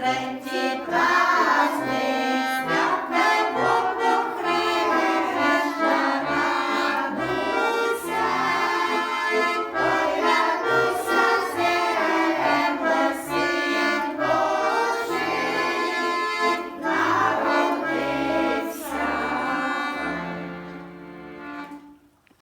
Треті.